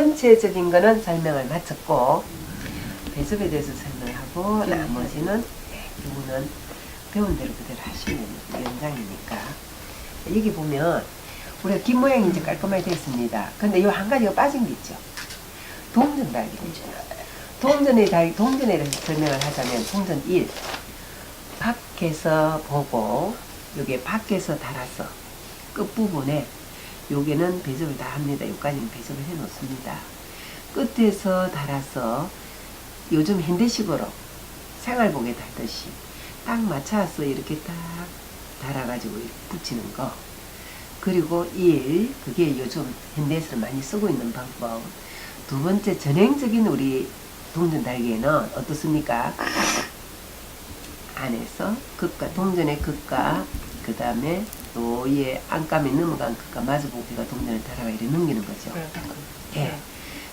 전체적인 거는 설명을 마쳤고 배습에 대해서 설명하고 나머지는 네, 이거는 배운 대로 그대로 하시면 연장이니까 여기 보면 우리가 긴 모양이 이제 깔끔하게 됐습니다. 근데 요 한 가지가 빠진 게 있죠. 동전 달기. 동전의 달 동전에 대해서 설명을 하자면 동전 1 밖에서 보고 요게 밖에서 달아서 끝부분에 요게는 배접을 다 합니다. 여기까지는 배접을 해 놓습니다. 끝에서 달아서 요즘 현대식으로 생활복에 달듯이 딱 맞춰서 이렇게 딱 달아가지고 붙이는 거. 그리고 1, 그게 요즘 현대에서 많이 쓰고 있는 방법. 두 번째, 전형적인 우리 동전 달기에는 어떻습니까? 안에서 극과, 동전의 극과, 그 다음에 요 위에 안감에 넘어간 극과 마주보기가 동전을 달아가 이렇게 넘기는 거죠. 예.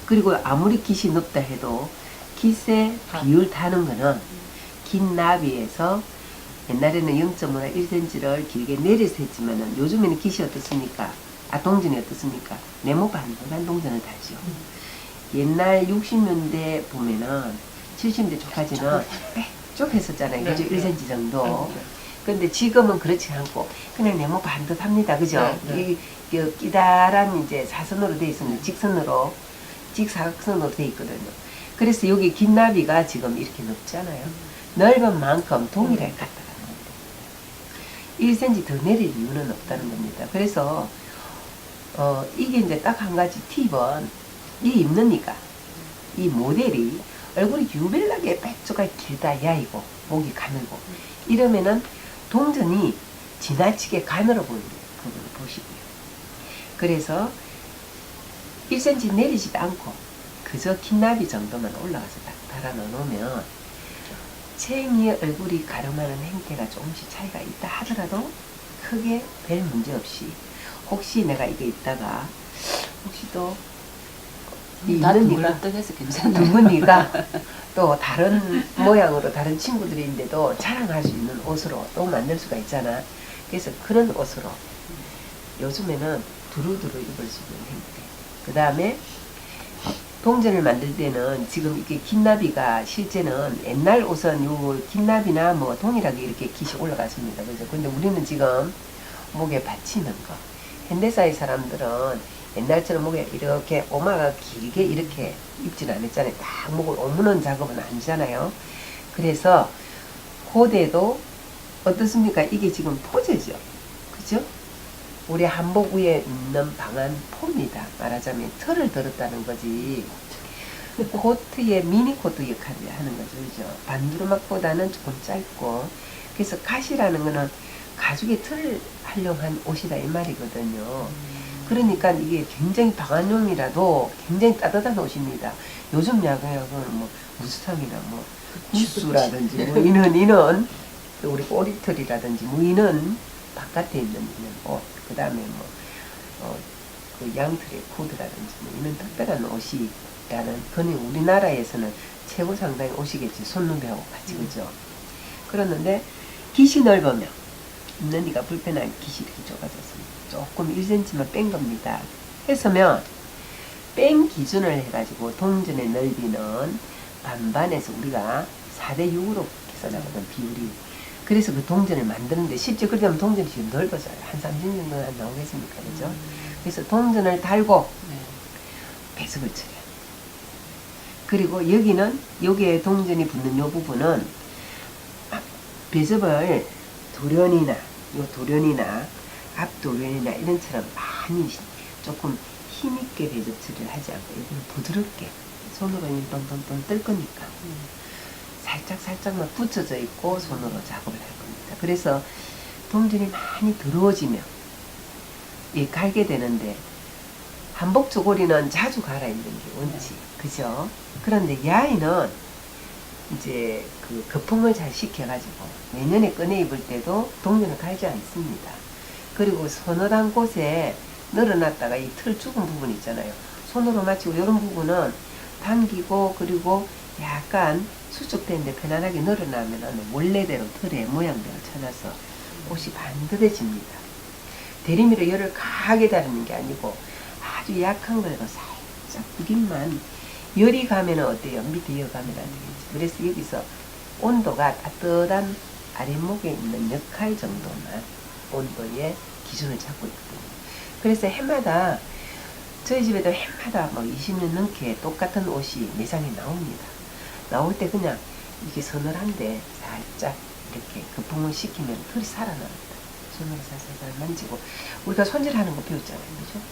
그리고 아무리 깃이 높다 해도 깃의 비율 타는 거는 긴 나비에서 옛날에는 0.5나 1cm를 길게 내려서 했지만은 요즘에는 깃이 어떻습니까? 아, 동전이 어떻습니까? 네모 반듯한 동전을 달죠. 옛날 60년대 보면은 70대 초까지는 쭉 했었잖아요. 그죠? 네, 네. 1cm 정도. 근데 지금은 그렇지 않고 그냥 네모 반듯합니다. 그죠? 네, 네. 이, 이 기다란 이제 사선으로 돼 있으면 직선으로 직사각선으로 돼 있거든요. 그래서 여기 긴 나비가 지금 이렇게 높잖아요. 넓은 만큼 동일하게 갖다 놓으면 됩니다. 1cm 더 내릴 이유는 없다는 겁니다. 그래서 어, 이게 이제 딱 한 가지 팁은 이 입는 이가 이 모델이 얼굴이 유별나게 빽조가 길다 야이고 목이 가늘고 이러면은 동전이 지나치게 가늘어 보이는 부분을 보시고요. 그래서 1cm 내리지도 않고 그저 kit나비 정도만 올라가서 딱 달아 놓으면 체행이의 얼굴이 가름하는 행태가 조금씩 차이가 있다 하더라도 크게 별 문제 없이 혹시 내가 이게 있다가 혹시 또 몰라 이가 뜨겠어 괜찮아. 누구니가 또 다른 모양으로 다른 친구들인데도 자랑할 수 있는 옷으로 또 만들 수가 있잖아. 그래서 그런 옷으로 요즘에는 두루두루 입을 수 있는 행태. 그 다음에 동전을 만들 때는 지금 이게 긴나비가 실제는 옛날 옷은 요 긴나비나 뭐 동일하게 이렇게 깃이 올라갔습니다. 그죠? 근데 우리는 지금 목에 받치는 거. 현대사의 사람들은 옛날처럼 목에 이렇게 오마가 길게 이렇게 입질 않았잖아요. 딱 목을 오무는 작업은 아니잖아요. 그래서 고대도 어떻습니까? 이게 지금 포즈죠. 그죠? 우리 한복 위에 있는 방한 포입니다. 말하자면 털을 들었다는 거지. 코트의 미니 코트 역할을 하는 거죠. 그죠? 반두루막보다는 조금 짧고. 그래서 갓이라는 거는 가죽의 털을 활용한 옷이다 이 말이거든요. 그러니까 이게 굉장히 방한용이라도 굉장히 따뜻한 옷입니다. 요즘 야구약은 뭐 무스탕이나 뭐 구스라든지 뭐 이는 이는 또 우리 꼬리털이라든지 뭐 이는 바깥에 있는 이는 옷, 그 다음에 뭐 어, 그 양털의 코드라든지 뭐 이는 특별한 옷이라는 그는 우리나라에서는 최고 상당히 옷이겠지 손누비하고 같이 그죠. 그러는데 깃이 넓으면 입는 이가 불편한 이렇게 좁아졌습니다. 조금 1cm만 뺀 겁니다. 했으면 뺀 기준을 해가지고 동전의 넓이는 반반에서 우리가 4대 6으로 계산하거든 비율이. 그래서 그 동전을 만드는데 실제 그렇게 하면 동전이 지금 넓어져요. 한 30년 정도는 안 나오겠습니까? 그죠? 그래서 동전을 달고 네. 배석을 처리합니다. 그리고 여기는 여기에 동전이 붙는 요 부분은 배접을 도련이나 요 도련이나 앞 도련이나 이런처럼 많이 조금 힘있게 처리를 하지 않고 이거는 부드럽게 손으로 똥똥똥 뜰 거니까 살짝 살짝만 붙여져 있고 손으로 작업을 할 겁니다. 그래서 동전이 많이 더러워지면 예, 갈게 되는데 한복 조고리는 자주 갈아입는 게 원칙, 그죠? 그런데 야이는 이제 그 거품을 잘 식혀가지고 내년에 꺼내 입을 때도 동전을 갈지 않습니다. 그리고 서늘한 곳에 늘어놨다가 이털 죽은 부분 있잖아요. 손으로 맞추고 이런 부분은 당기고 그리고 약간 수축되는데 편안하게 늘어나면은 원래대로 털의 모양대로 쳐놔서 옷이 반듯해집니다. 대리미로 열을 강하게 다루는 게 아니고 아주 약한 걸로 살짝 구김만 열이 가면은 어때요? 밑에 열 가면 안 되겠지. 그래서 여기서 온도가 따뜻한 아랫목에 있는 역할 정도만 온도의 기준을 잡고 있거든요. 그래서 해마다 저희 집에도 해마다 막 20년 넘게 똑같은 옷이 매장에 나옵니다. 나올 때 그냥 이게 서늘한데 살짝 이렇게 거품을 식히면 털이 살아납니다. 손으로 살살살 만지고 우리가 손질하는 거 배웠잖아요, 그죠?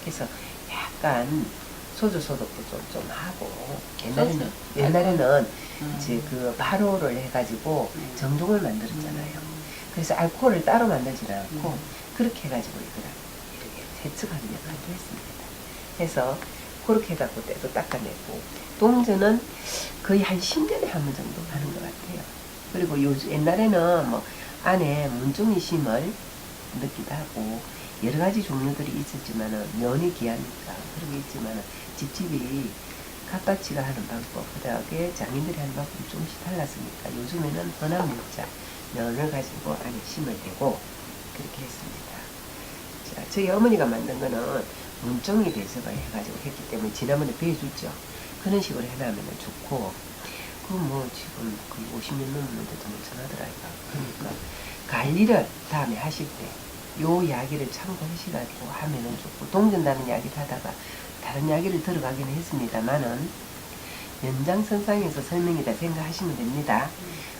그래서 약간 소주 소독도 좀, 좀 하고 옛날에는 소주? 옛날에는 음. 이제 그 바로를 해가지고 음. 정종을 만들었잖아요. 음. 그래서 알코올을 따로 만들지는 않고 음. 그렇게 해가지고 이거를 이렇게 세척하는 역할도 했습니다. 해서 그렇게 해갖고 때도 닦아내고 동전은 거의 한 10년에 한 번 정도 하는 것 같아요. 그리고 요즘 옛날에는 뭐 안에 문종이 심을 넣기도 하고 여러 가지 종류들이 있었지만은 면이 귀하니까 그런 게 있지만은 집집이 각가지가 하는 방법, 그다음에 장인들이 하는 방법이 조금씩 달랐으니까 요즘에는 흔한 문자 면을 가지고 안에 심을 대고 그렇게 했습니다. 자, 저희 어머니가 만든 거는 문종이 배석을 해가지고 했기 때문에 지난번에 배워줬죠. 그런 식으로 해놔면 좋고, 그뭐 지금 거의 50년 넘었는데도 멀쩡하더라니까. 그러니까 관리를 다음에 하실 때, 요 이야기를 참고하시가지고 하면은 좋고, 동전다는 이야기를 하다가 다른 이야기를 들어가기는 했습니다만은, 연장선상에서 설명이다 생각하시면 됩니다.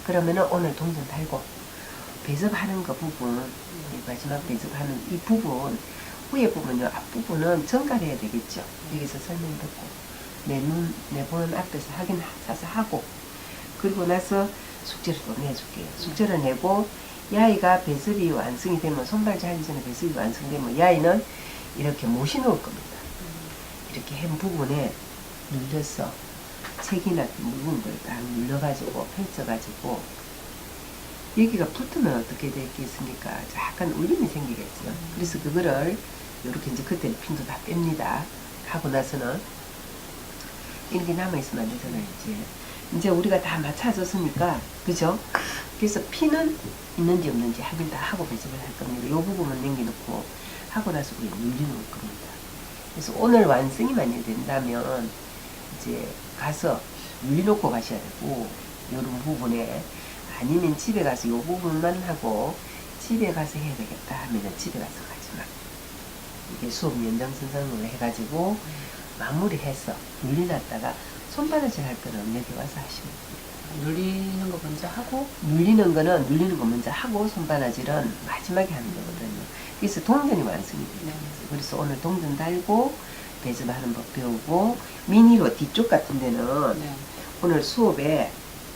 그러면은 오늘 동전 달고, 배접하는 거 부분, 이 마지막 배접하는 이 부분, 후에 부분요, 앞부분은 전갈해야 되겠죠. 여기서 설명 듣고, 내 눈, 내 보는 앞에서 확인 사서 하고, 그리고 나서 숙제를 또 내줄게요. 숙제를 내고, 야이가 배설이 완성이 되면, 손발질 하기 전에 배설이 완성되면, 야이는 이렇게 모시 놓을 겁니다. 이렇게 한 부분에 눌려서, 책이나 묵은 걸딱 눌러가지고, 펼쳐가지고, 여기가 붙으면 어떻게 되겠습니까? 약간 울림이 생기겠죠. 그래서 그거를 이렇게 이제 그때 핀도 다 뺍니다. 하고 나서는 이렇게 남아있으면 안 되잖아요, 이제. 이제 우리가 다 맞춰졌으니까, 그죠? 그래서 피는 있는지 없는지 확인 다 하고 배집을 할 겁니다. 이 부분만 남겨놓고 하고 나서 우리 눌려놓을 겁니다. 그래서 오늘 완성이 만약에 된다면 이제 가서 눌려놓고 가셔야 되고, 이런 부분에 아니면 집에 가서 이 부분만 하고 집에 가서 해야 되겠다 하면은 집에 가서 가지 마. 이게 수업 연장선상으로 해가지고 마무리해서 눌려놨다가 손바닥질 할 거는 여기 와서 하시면 됩니다. 눌리는 거 먼저 하고 눌리는 거는 눌리는 거 먼저 하고 손바닥질은 마지막에 하는 거거든요. 그래서 동전이 완성이 돼요. 네. 그래서 오늘 동전 달고 배즙하는 법 배우고 미니로 뒤쪽 같은 데는 네. 오늘 수업에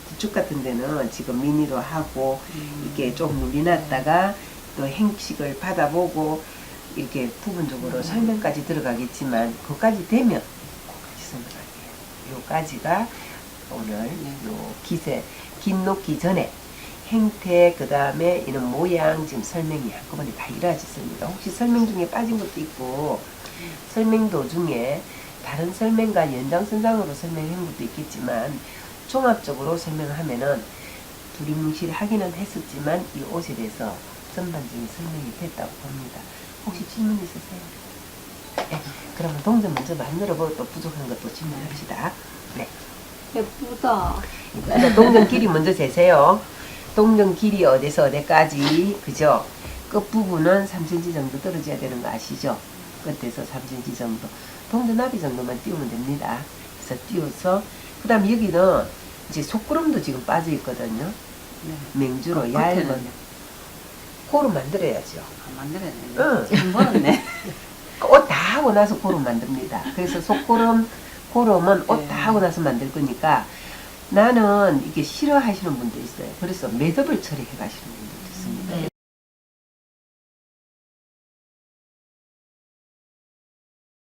뒤쪽 같은 데는 지금 미니로 하고 음. 이렇게 좀 눌려놨다가 또 행식을 받아보고 이렇게 부분적으로 음. 설명까지 들어가겠지만 그까지 되면 그까지 설명할게요. 요까지가 오늘 네. 요 기세 긴 녹기 전에 행태 그 다음에 이런 모양 지금 설명이 한꺼번에 다 이루어졌습니다. 혹시 설명 중에 빠진 것도 있고 설명 도중에 다른 설명과 연장선상으로 설명한 것도 있겠지만 종합적으로 설명하면은 두리뭉실 하기는 했었지만 이 옷에 대해서 전반적인 설명이 됐다고 봅니다. 혹시 질문 있으세요? 네, 그러면 동전 먼저 만들어보고 또 부족한 것도 질문합시다. 네. 예쁘다. 일단 동전 길이 먼저 재세요. 동전 길이 어디서 어디까지, 그죠? 끝부분은 3cm 정도 떨어져야 되는 거 아시죠? 끝에서 3cm 정도. 동전 나비 정도만 띄우면 됩니다. 그래서 띄워서, 그 다음 여기는 이제 속구름도 지금 빠져 있거든요. 네. 맹주로 어, 얇은. 끝에는요? 고루 만들어야죠. 아, 만들어야 되네. 응. 지금 벌었네. 옷다 하고 나서 고름 만듭니다. 그래서 속고름, 고름은 옷다 네. 하고 나서 만들 거니까 나는 이게 싫어하시는 분도 있어요. 그래서 매듭을 처리해 가시는 분들도